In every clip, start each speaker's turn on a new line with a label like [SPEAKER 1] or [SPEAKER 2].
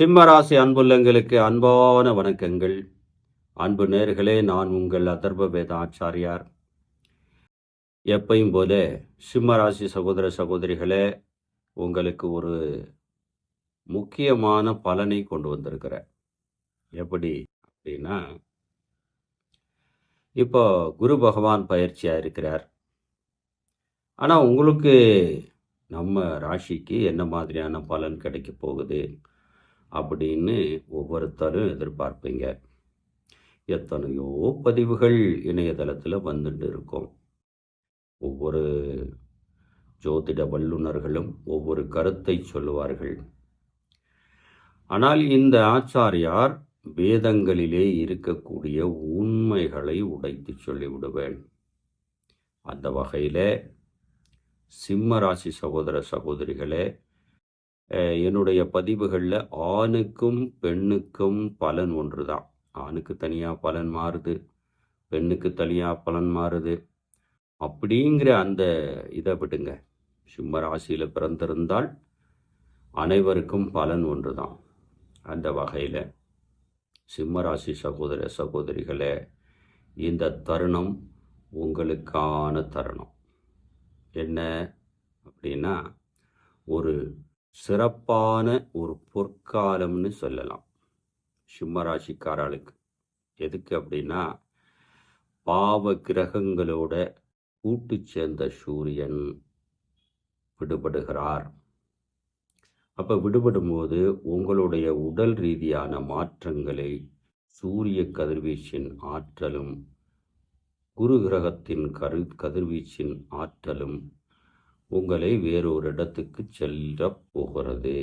[SPEAKER 1] சிம்மராசி அன்புள்ளங்களுக்கு அன்பான வணக்கங்கள். அன்பு நேர்களே நான் உங்கள் அதர்வ வேத ஆச்சாரியார். எப்பையும் போல சிம்மராசி சகோதர சகோதரிகளே உங்களுக்கு ஒரு முக்கியமான பலனை கொண்டு வந்திருக்கிறேன். எப்படி அப்படின்னா இப்போ குரு பகவான் பயிற்சியாக இருக்கிறார். ஆனால் உங்களுக்கு நம்ம ராசிக்கு என்ன மாதிரியான பலன் கிடைக்க போகுது? அப்படின்னு ஒவ்வொருத்தரும் எதிர்பார்ப்பீங்க. எத்தனையோ பதிவுகள் இணையதளத்தில் வந்துட்டு இருக்கும். ஒவ்வொரு ஜோதிட வல்லுநர்களும் ஒவ்வொரு கருத்தை சொல்லுவார்கள். ஆனால் இந்த ஆச்சாரியார் வேதங்களிலே இருக்கக்கூடிய உண்மைகளை உடைத்து சொல்லிவிடுவேன். அந்த வகையில் சிம்ம ராசி சகோதர சகோதரிகளே என்னுடைய பதிவுகளில் ஆணுக்கும் பெண்ணுக்கும் பலன் ஒன்று தான் ஆணுக்கு தனியாக பலன் மாறுது பெண்ணுக்கு தனியாக பலன் மாறுது. அப்படிங்கிற அந்த இதை விடுங்க. சிம்ம ராசியில் பிறந்திருந்தால் அனைவருக்கும் பலன் ஒன்று தான் அந்த வகையில் சிம்மராசி சகோதர சகோதரிகளே இந்த தருணம் உங்களுக்கான தருணம். என்ன அப்படின்னா ஒரு சிறப்பான ஒரு பொற்காலம்னு சொல்லலாம். சிம்மராசிக்காரர்களுக்கு எதுக்கு அப்படின்னா பாவ கிரகங்களோட கூட்டு சேர்ந்த சூரியன் விடுபடுகிறார். அப்போ விடுபடும்போது உங்களுடைய உடல் ரீதியான மாற்றங்களை சூரிய கதிர்வீச்சின் ஆற்றலும் குரு கிரகத்தின் கரு கதிர்வீச்சின் ஆற்றலும் உங்களை வேறொரு இடத்துக்கு செல்ல போகிறது.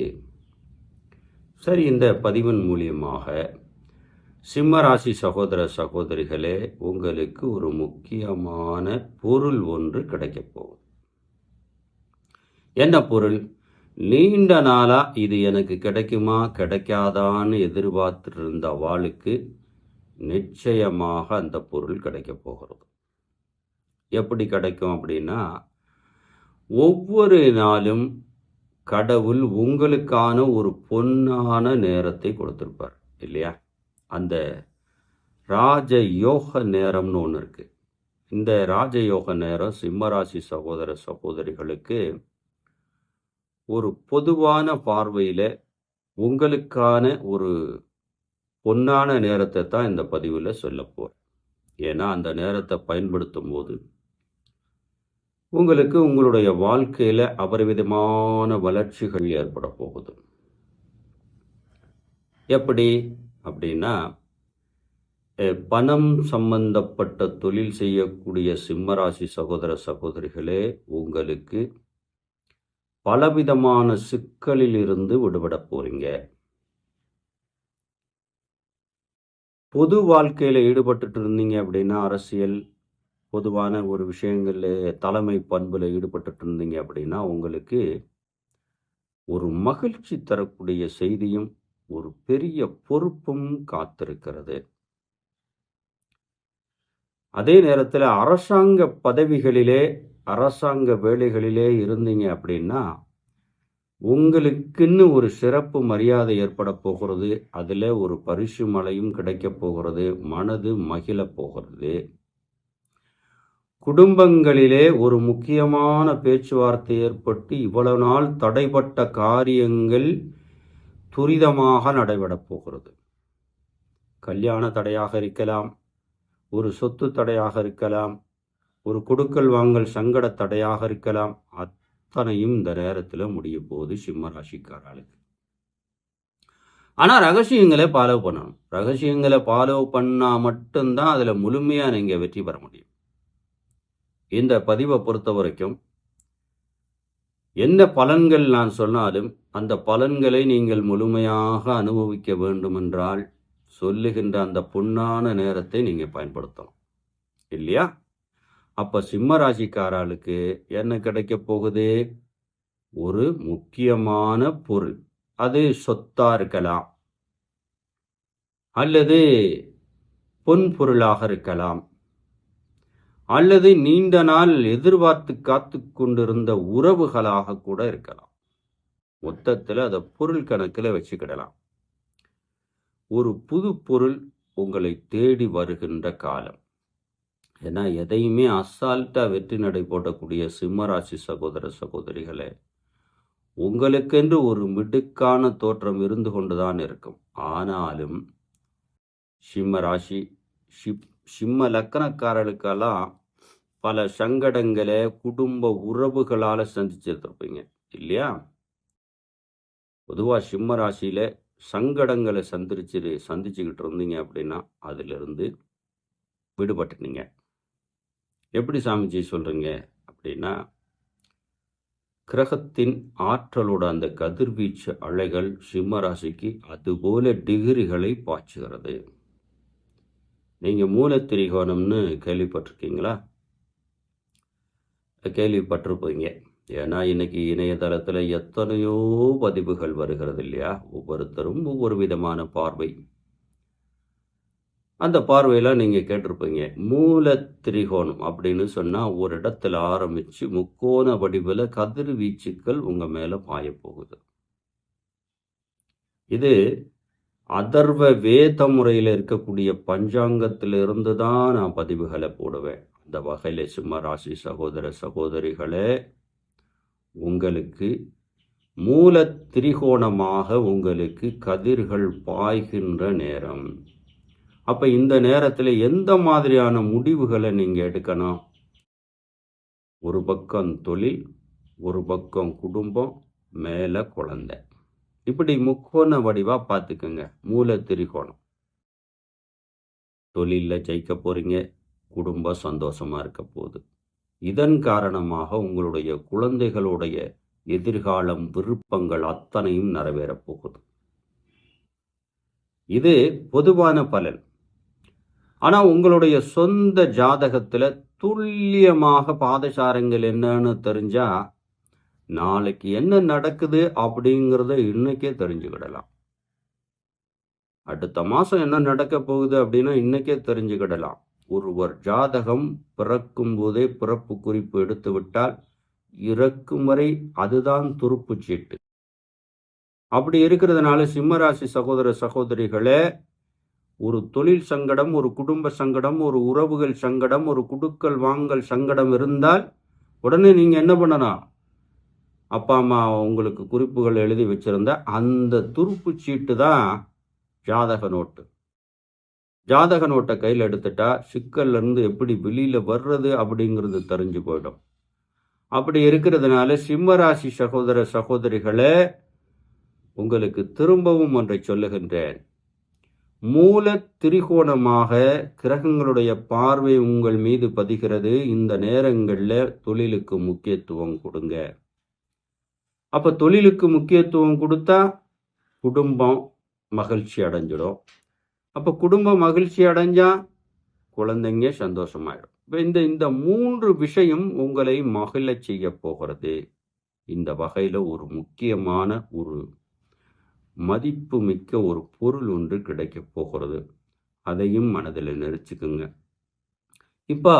[SPEAKER 1] சரி இந்த பதிவின் மூலியமாக சிம்மராசி சகோதர சகோதரிகளே உங்களுக்கு ஒரு முக்கியமான பொருள் ஒன்று கிடைக்கப் போகுது. என்ன பொருள்? நீண்ட நாளாக இது எனக்கு கிடைக்குமா கிடைக்காதான்னு எதிர்பார்த்துட்டு இருந்த நிச்சயமாக அந்த பொருள் கிடைக்க போகிறது. எப்படி கிடைக்கும் அப்படின்னா ஒவ்வொரு நாளும் கடவுள் உங்களுக்கான ஒரு பொன்னான நேரத்தை கொடுத்துருப்பார் இல்லையா? அந்த ராஜ யோக நேரம்னு ஒன்று இருக்குது இந்த ராஜயோக நேரம் சிம்மராசி சகோதர சகோதரிகளுக்கு ஒரு பொதுவான பார்வையில் உங்களுக்கான ஒரு பொன்னான நேரத்தை தான் இந்த பதிவில் சொல்ல போகிறேன் ஏன்னா அந்த நேரத்தை பயன்படுத்தும் போது உங்களுக்கு உங்களுடைய வாழ்க்கையில் அபரிவிதமான வளர்ச்சிகள் ஏற்பட போகுது. எப்படி? அப்படின்னா பணம் சம்பந்தப்பட்ட தொழில் செய்யக்கூடிய சிம்மராசி சகோதர சகோதரிகளே உங்களுக்கு பலவிதமான சிக்கலில் இருந்து விடுபட போறீங்க. பொது வாழ்க்கையில் ஈடுபட்டுட்டு இருந்தீங்க அப்படின்னா அரசியல் பொதுவான ஒரு விஷயங்களில் தலைமை பண்பில் ஈடுபட்டுட்டு இருந்தீங்க அப்படின்னா உங்களுக்கு ஒரு மகிழ்ச்சி தரக்கூடிய செய்தியும் ஒரு பெரிய பொறுப்பும் காத்திருக்கிறது. அதே நேரத்தில் அரசாங்க பதவிகளிலே அரசாங்க வேலைகளிலே இருந்தீங்க அப்படின்னா உங்களுக்குன்னு ஒரு சிறப்பு மரியாதை ஏற்பட போகிறது. அதில் ஒரு பரிசு மலையும் கிடைக்கப் போகிறது. மனது மகிழப் போகிறது. குடும்பங்களிலே ஒரு முக்கியமான பேச்சுவார்த்தை ஏற்பட்டு இவ்வளவு நாள் தடைப்பட்ட காரியங்கள் துரிதமாக நடைபெறப் போகிறது. கல்யாண தடையாக இருக்கலாம் ஒரு சொத்து தடையாக இருக்கலாம் ஒரு கொடுக்கல் வாங்கல் சங்கட தடையாக இருக்கலாம். அத்தனையும் இந்த நேரத்தில் முடிய போகுது சிம்ம ராசிக்காரர்களுக்கு. ஆனால் ரகசியங்களை ஃபாலோ பண்ணணும். ரகசியங்களை ஃபாலோ பண்ணால் மட்டும்தான் அதில் முழுமையாக நீங்கள் வெற்றி பெற முடியும். இந்த பதிவை பொறுத்த வரைக்கும் என்ன பலன்கள் நான் சொன்னாலும் அந்த பலன்களை நீங்கள் முழுமையாக அனுபவிக்க வேண்டுமென்றால் சொல்லுகின்ற அந்த பொன்னான நேரத்தை நீங்கள் பயன்படுத்தணும். இல்லையா? அப்போ சிம்மராசிக்காரர்களுக்கு என்ன கிடைக்க போகுது? ஒரு முக்கியமான பொருள். அது சொத்தா இருக்கலாம். அல்லது பொன் பொருளாக இருக்கலாம். அல்லது நீண்ட நாள் எதிர்பார்த்து காத்து கொண்டிருந்த உறவுகளாக கூட இருக்கலாம். மொத்தத்தில் அதை பொருள் கணக்கில் வச்சுக்கிடலாம். ஒரு புது பொருள் உங்களை தேடி வருகின்ற காலம். ஏன்னா எதையுமே அசால்ட்டாக வெற்றி நடை போடக்கூடிய சிம்மராசி சகோதர சகோதரிகளே உங்களுக்கென்று ஒரு மிடுக்கான தோற்றம் இருந்து கொண்டுதான் இருக்கும். ஆனாலும் சிம்ம ராசி ஷிப் சிம்ம லக்கணக்காரர்களுக்கெல்லாம் பல சங்கடங்களை குடும்ப உறவுகளால் சந்திச்சிருந்துருப்பீங்க. இல்லையா? பொதுவாக சிம்ம ராசியில் சங்கடங்களை சந்திச்சு சந்திச்சுக்கிட்டு இருந்தீங்க அப்படின்னா அதிலிருந்து விடுபட்டுனீங்க எப்படி சாமிஜி சொல்கிறீங்க அப்படின்னா கிரகத்தின் ஆற்றலோட அந்த கதிர்வீச்சு அலைகள் சிம்ம ராசிக்கு அதுபோல டிகிரிகளை பாய்ச்சுகிறது. நீங்கள் மூலத்திரிகோணம்னு கேள்விப்பட்டிருக்கீங்களா? கேள்விப்பட்டிருப்பீங்க. ஏன்னா இன்னைக்கு இணையதளத்தில் எத்தனையோ பதிவுகள் வருகிறது இல்லையா? ஒவ்வொருத்தரும் ஒவ்வொரு விதமான பார்வை. அந்த பார்வையெல்லாம் நீங்கள் கேட்டிருப்பீங்க மூல திரிகோணம் அப்படின்னு சொன்னால் ஒரு இடத்துல ஆரம்பித்து முக்கோண வடிவில் கதிர்வீச்சுக்கள் உங்கள் மேலே பாயப்போகுது இது அதர்வ வேத முறையில் இருக்கக்கூடிய பஞ்சாங்கத்திலிருந்து தான் நான் பதிவுகளை போடுவேன். அந்த வகையில் சிம்மராசி சகோதர சகோதரிகளே உங்களுக்கு மூல திரிகோணமாக உங்களுக்கு கதிர்கள் பாய்கின்ற நேரம். அப்போ இந்த நேரத்தில் எந்த மாதிரியான முடிவுகளை நீங்கள் எடுக்கணும்? ஒரு பக்கம் தொழில் ஒரு பக்கம் குடும்பம் மேலே குழந்தை. இப்படி முக்கோண வடிவாக பார்த்துக்கோங்க. மூல திரிகோணம். தொழிலில் ஜெயிக்க போகிறீங்க குடும்பம் சந்தோஷமாக இருக்க போகுது. இதன் காரணமாக உங்களுடைய குழந்தைகளுடைய எதிர்காலம் விருப்பங்கள் அத்தனையும் நிறைவேறப் போகுது. இது பொதுவான பலன். ஆனால் உங்களுடைய சொந்த ஜாதகத்தில் துல்லியமாக பாதசாரங்கள் என்னன்னு தெரிஞ்சால் நாளைக்கு என்ன நடக்குது அப்படிங்கிறத இன்னைக்கே தெரிஞ்சுக்கிடலாம். அடுத்த மாதம் என்ன நடக்க போகுது அப்படின்னா இன்னைக்கே தெரிஞ்சுக்கிடலாம். ஒருவர் ஜாதகம் பிறக்கும் போதே பிறப்பு குறிப்பு எடுத்து விட்டால் இறக்கும் வரை அதுதான் துருப்பு சீட்டு அப்படி இருக்கிறதுனால சிம்மராசி சகோதர சகோதரிகளே ஒரு தொழில் சங்கடம் ஒரு குடும்ப சங்கடம் ஒரு உறவுகள் சங்கடம் ஒரு குடுக்கல் வாங்கல் சங்கடம் இருந்தால் உடனே நீங்கள் என்ன பண்ணலாம்? அப்பா அம்மா உங்களுக்கு குறிப்புகள் எழுதி வச்சுருந்த அந்த துருப்பு சீட்டு தான் ஜாதக நோட்டு. ஜாதக நோட்டை கையில் எடுத்துட்டா சிக்கல்லேருந்து எப்படி வெளியில் வர்றது அப்படிங்கிறது தெரிஞ்சு போயிடும். அப்படி இருக்கிறதுனால சிம்மராசி சகோதர சகோதரிகளே உங்களுக்கு திரும்பவும் ஒன்றை சொல்லுகின்றேன். மூல திரிகோணமாக கிரகங்களுடைய பார்வை உங்கள் மீது பதிகிறது. இந்த நேரங்களில் தொழிலுக்கு முக்கியத்துவம் கொடுங்க. அப்போ தொழிலுக்கு முக்கியத்துவம் கொடுத்தா குடும்பம் மகிழ்ச்சி அடைஞ்சிடும். அப்போ குடும்பம் மகிழ்ச்சி அடைஞ்சால் குழந்தைங்க சந்தோஷமாயிடும். இப்போ இந்த இந்த மூன்று விஷயம் உங்களை மகிழ செய்ய போகிறது. இந்த வகையில் ஒரு முக்கியமான ஒரு மதிப்பு மிக்க ஒரு பொருள் ஒன்று கிடைக்க போகிறது. அதையும் மனதில் நெரிச்சுக்குங்க இப்போ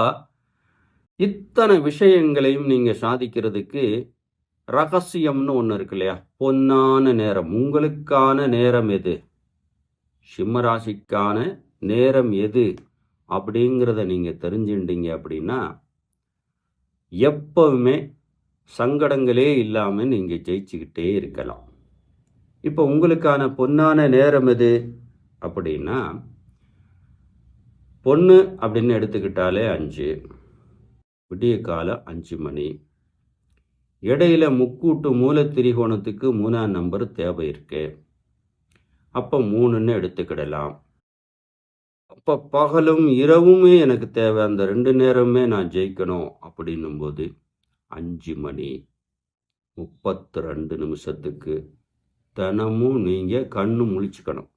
[SPEAKER 1] இத்தனை விஷயங்களையும் நீங்கள் சாதிக்கிறதுக்கு ரகசியம்னு ஒன்று இருக்கு இல்லையா? பொன்னான நேரம். உங்களுக்கான நேரம் எது? சிம்மராசிக்கான நேரம் எது? அப்படிங்கிறத நீங்கள் தெரிஞ்சுட்டீங்க அப்படின்னா எப்பவுமே சங்கடங்களே இல்லாமல் நீங்கள் ஜெயிச்சுக்கிட்டே இருக்கலாம். இப்போ உங்களுக்கான பொன்னான நேரம் எது? அப்படின்னா பொண்ணு அப்படின்னு எடுத்துக்கிட்டாலே அஞ்சு. விடிய காலம் அஞ்சு மணி. இடையில முக்கூட்டு மூல திரிகோணத்துக்கு மூணாம் நம்பர் தேவை இருக்கு. அப்போ மூணுன்னு எடுத்துக்கிடலாம். அப்போ பகலும் இரவுமே எனக்கு தேவை. அந்த ரெண்டு நேரமே நான் ஜெயிக்கணும் அப்படின்னும் போது அஞ்சு மணி முப்பத்தி ரெண்டு நிமிஷத்துக்கு தினமும் நீங்கள் கண்ணு முழிச்சுக்கணும்.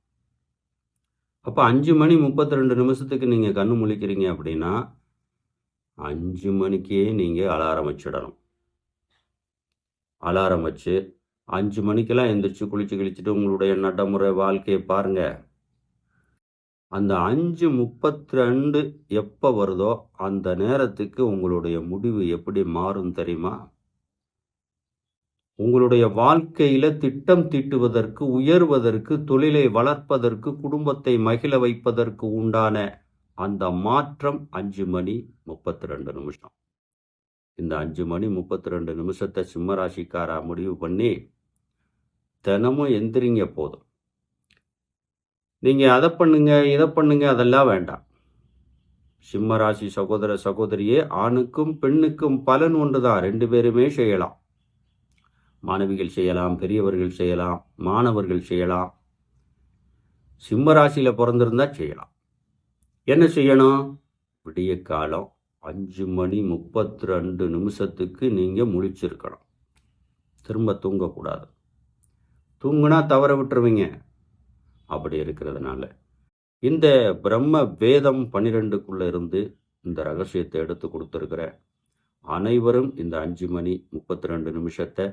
[SPEAKER 1] அப்போ அஞ்சு மணி முப்பத்தி ரெண்டு நிமிஷத்துக்கு நீங்கள் கண்ணு முழிக்கிறீங்க அப்படின்னா அஞ்சு மணிக்கே நீங்கள் அலாரம் வச்சிடணும். அலாரம் வச்சு அஞ்சு மணிக்கெல்லாம் எந்திரிச்சு குளிச்சு கிழிச்சிட்டு உங்களுடைய நடைமுறை வாழ்க்கையை பாருங்கள் அந்த அஞ்சு முப்பத்தி ரெண்டு எப்போ வருதோ அந்த நேரத்துக்கு உங்களுடைய முடிவு எப்படி மாறும் தெரியுமா? உங்களுடைய வாழ்க்கையில திட்டம் தீட்டுவதற்கு உயர்வதற்கு தொழிலை வளர்ப்பதற்கு குடும்பத்தை மகிழ வைப்பதற்கு உண்டான அந்த மாற்றம் அஞ்சு மணி முப்பத்தி ரெண்டு நிமிஷம். இந்த அஞ்சு மணி முப்பத்தி ரெண்டு நிமிஷத்தை சிம்மராசிக்காரா முடிவு பண்ணி தினமும் எந்திரிங்க போதும். நீங்கள் அதை பண்ணுங்க இதை பண்ணுங்க அதெல்லாம் வேண்டாம். சிம்மராசி சகோதர சகோதரியே ஆணுக்கும் பெண்ணுக்கும் பலன் ஒன்று தான் ரெண்டு பேருமே செய்யலாம். மாணவிகள் செய்யலாம் பெரியவர்கள் செய்யலாம் மாணவர்கள் செய்யலாம். சிம்ம ராசியில் பிறந்திருந்தா செய்யலாம். என்ன செய்யணும்? விடிய காலம் அஞ்சு மணி முப்பத்தி ரெண்டு நிமிஷத்துக்கு நீங்கள் முழிச்சிருக்கணும். திரும்ப தூங்கக்கூடாது. தூங்குனா தவற விட்டுருவீங்க. அப்படி இருக்கிறதுனால. இந்த பிரம்ம வேதம் பன்னிரெண்டுக்குள்ளே இருந்து இந்த ரகசியத்தை எடுத்து கொடுத்துருக்குறேன் அனைவரும் இந்த அஞ்சு மணி முப்பத்தி ரெண்டு நிமிஷத்தை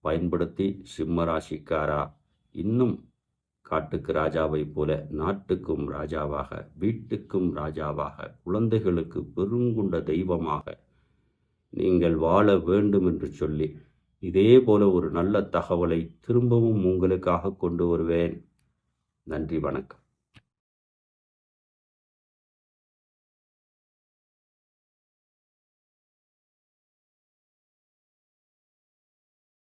[SPEAKER 1] பயன்படுத்தி சிம்ம ராசிக்காரா? இன்னும் காட்டுக்கு ராஜாவைப் போல நாட்டுக்கும் ராஜாவாக வீட்டுக்கும் ராஜாவாக குழந்தைகளுக்கு பெருங்குண்ட தெய்வமாக நீங்கள் வாழ வேண்டும் என்று சொல்லி இதே போல ஒரு நல்ல தகவலை திரும்பவும் உங்களுக்காக கொண்டு வருவேன். நன்றி வணக்கம்.